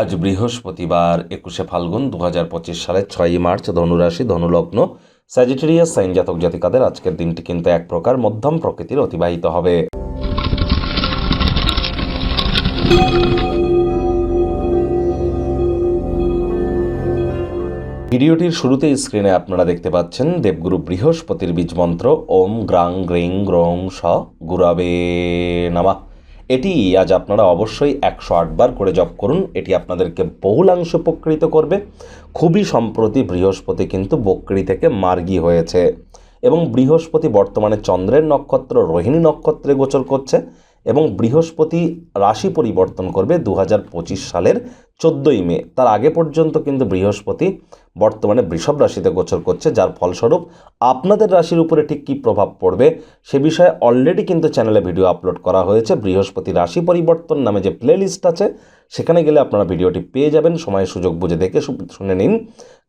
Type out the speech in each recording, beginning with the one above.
আজ বৃহস্পতিবার, একুশে ফাল্গুন দু হাজার পঁচিশ সালের ছয়ই মার্চ ধনুরাশি ধনুলগ্ন স্যাজিটেরিয়াস সাইন জাতক জাতিকাদের আজকের দিনটি কিন্তু এক প্রকার মধ্যম প্রকৃতির অতিবাহিত হবে। ভিডিওটির শুরুতেই স্ক্রিনে আপনারা দেখতে পাচ্ছেন দেবগুরু বৃহস্পতির বীজ মন্ত্র, ওম গ্রাং গ্রিং গ্রং স গুরাবে নামা। এটি আজ আপনারা অবশ্যই একশো আটবার করে জপ করুন। এটি আপনাদেরকে বহুলাংশ উপকৃত করবে। খুবই সম্প্রতি বৃহস্পতি কিন্তু বকরি থেকে মার্গী হয়েছে এবং বৃহস্পতি বর্তমানে চন্দ্রের নক্ষত্র, রোহিণী নক্ষত্রে গোচর করছে। এবং বৃহস্পতি রাশি পরিবর্তন করবে দু পঁচিশ সালের চোদ্দোই মে। তার আগে পর্যন্ত কিন্তু বৃহস্পতি বর্তমানে বৃষভ রাশিতে গোচর করছে, যার ফলস্বরূপ আপনাদের রাশির উপরে ঠিক কী প্রভাব পড়বে সে বিষয়ে অলরেডি কিন্তু চ্যানেলে ভিডিও আপলোড করা হয়েছে। বৃহস্পতি রাশি পরিবর্তন নামে যে প্লে লিস্ট আছে, সেখানে গেলে আপনারা ভিডিওটি পেয়ে যাবেন। সময় সুযোগ বুঝে দেখে শুনে নিন।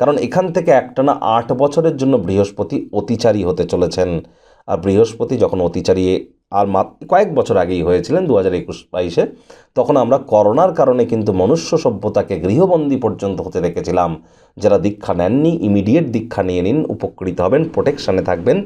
কারণ এখান থেকে একটানা আট বছরের জন্য বৃহস্পতি অতিচারী হতে চলেছেন। আর বৃহস্পতি যখন অতিচারী আর কয়েক বছর আগেই হয়েছিলেন দু হাজার একুশ বাইশে। তখন আমরা করোনার কারণে কিন্তু মনুষ্য সভ্যতাকে গৃহবন্দী পর্যন্ত হতে দেখেছিলাম। যারা দীক্ষা নেননি ইমিডিয়েট দীক্ষা নিয়ে নিন, উপকৃত হবেন প্রোটেকশানে থাকবেন,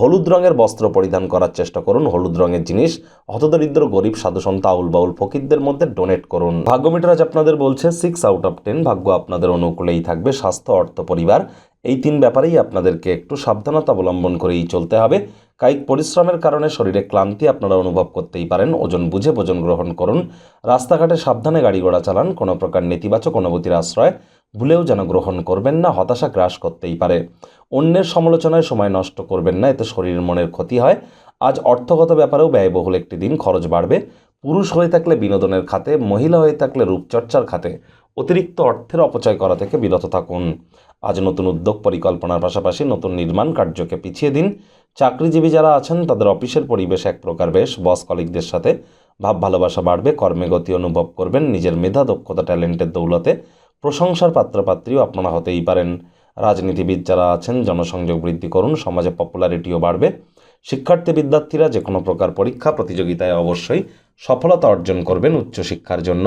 হলুদ রঙের বস্ত্র পরিধান করার চেষ্টা করুন, হলুদ রঙের জিনিস হতদরিদ্র গরিব সাধুসন্ত আউল বাউল ফকিরদের মধ্যে ডোনেট করুন। ভাগ্যমিটার আজ আপনাদের বলছে সিক্স আউট অফ টেন ভাগ্য আপনাদের অনুকূলেই থাকবে, স্বাস্থ্য, অর্থ, পরিবার। এই তিন ব্যাপারেই আপনাদেরকে একটু সাবধানতা অবলম্বন করেই চলতে হবে। কায়িক পরিশ্রমের কারণে শরীরে ক্লান্তি আপনারা অনুভব করতেই পারেন, ওজন বুঝে ভোজন গ্রহণ করুন, রাস্তাঘাটে সাবধানে গাড়ি ঘোড়া চালান, কোনো প্রকার নেতিবাচক অনুভূতির আশ্রয় ভুলেও যেন গ্রহণ করবেন না, হতাশা গ্রাস করতেই পারে। অন্যের সমালোচনায় সময় নষ্ট করবেন না, এতে শরীর মনের ক্ষতি হয়। আজ অর্থগত ব্যাপারেও ব্যয়বহুল একটি দিন, খরচ বাড়বে। পুরুষ হয়ে থাকলে বিনোদনের খাতে, মহিলা হয়ে থাকলে রূপচর্চার খাতে। অতিরিক্ত অর্থের অপচয় করা থেকে বিরত থাকুন। আজ নতুন উদ্যোগ পরিকল্পনার পাশাপাশি নতুন নির্মাণ কার্যকে পিছিয়ে দিন। চাকরিজীবী যারা আছেন, তাদের অফিসের পরিবেশ এক প্রকার বেশ। বস কলিকদের সাথে ভাব ভালোবাসা বাড়বে, কর্মে গতি অনুভব করবেন, নিজের মেধা, দক্ষতা, ট্যালেন্টের দৌলতে প্রশংসার পাত্রপাত্রীও আপনারা হতেই পারেন। রাজনীতিবিদ যারা আছেন, জনসংযোগ বৃদ্ধি করুন, সমাজে পপুলারিটিও বাড়বে। শিক্ষার্থী বিদ্যার্থীরা যে কোনো প্রকার পরীক্ষা, প্রতিযোগিতায় অবশ্যই সফলতা অর্জন করবেন উচ্চশিক্ষার জন্য।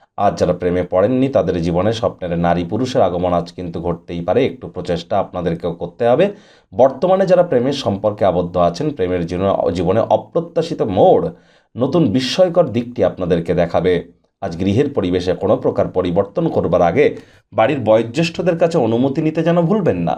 আজ যারা প্রেমে পড়েননি, তাদের জীবনে স্বপ্নের নারী পুরুষের আগমন আজ কিন্তু ঘটতেই পারে। একটু প্রচেষ্টা আপনাদেরকেও করতে হবে। বর্তমানে যারা প্রেমের সম্পর্কে আবদ্ধ আছেন, প্রেমের জীবনে জীবনে অপ্রত্যাশিত মোড়, নতুন বিস্ময়কর দিকটি আপনাদেরকে দেখাবে। আজ গৃহের পরিবেশে কোনো প্রকার পরিবর্তন করবার আগে বাড়ির বয়োজ্যেষ্ঠদের কাছে অনুমতি নিতে যেন ভুলবেন না।